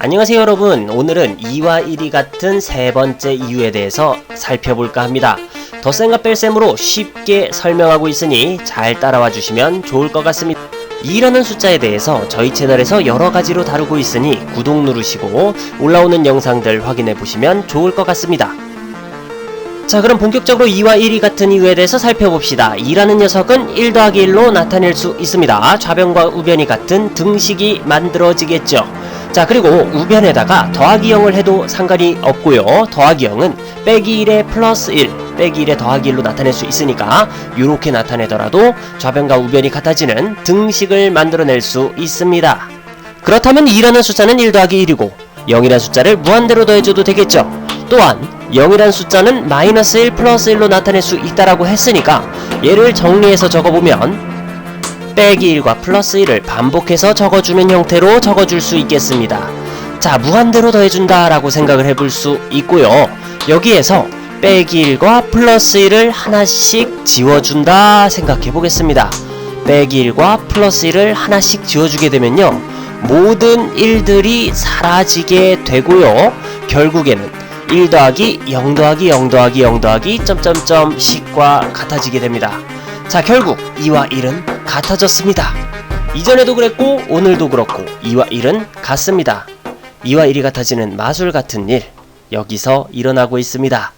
안녕하세요 여러분. 오늘은 2와 1이 같은 세 번째 이유에 대해서 살펴볼까 합니다. 덧셈과 뺄셈으로 쉽게 설명하고 있으니 잘 따라와 주시면 좋을 것 같습니다. 2라는 숫자에 대해서 저희 채널에서 여러 가지로 다루고 있으니 구독 누르시고 올라오는 영상들 확인해 보시면 좋을 것 같습니다. 자 그럼 본격적으로 2와 1이 같은 이유에 대해서 살펴봅시다. 2라는 녀석은 1 더하기 1로 나타낼 수 있습니다. 좌변과 우변이 같은 등식이 만들어지겠죠 자 그리고 우변에다가 더하기 0을 해도 상관이 없고요. 더하기 0은 빼기 1에 플러스 1 빼기 1에 더하기 1로 나타낼 수 있으니까 이렇게 나타내더라도 좌변과 우변이 같아지는 등식을 만들어낼 수 있습니다. 그렇다면 2라는 숫자는 1 더하기 1이고 0이라는 숫자를 무한대로 더해줘도 되겠죠. 또한 0이란 숫자는 마이너스 1 플러스 1로 나타낼 수 있다라고 했으니까 얘를 정리해서 적어보면 빼기 1과 플러스 1을 반복해서 적어주는 형태로 적어줄 수 있겠습니다. 자, 무한대로 더해준다 라고 생각을 해볼 수 있고요. 여기에서 빼기 1과 플러스 1을 하나씩 지워준다 생각해 보겠습니다. 빼기 1과 플러스 1을 하나씩 지워주게 되면요. 모든 일들이 사라지게 되고요. 결국에는 1 더하기 0 더하기 0 더하기 0 더하기 점점점 식과 같아지게 됩니다. 자, 결국 2와 1은 같아졌습니다. 이전에도 그랬고 오늘도 그렇고 2와 1은 같습니다. 2와 1이 같아지는 마술 같은 일 여기서 일어나고 있습니다.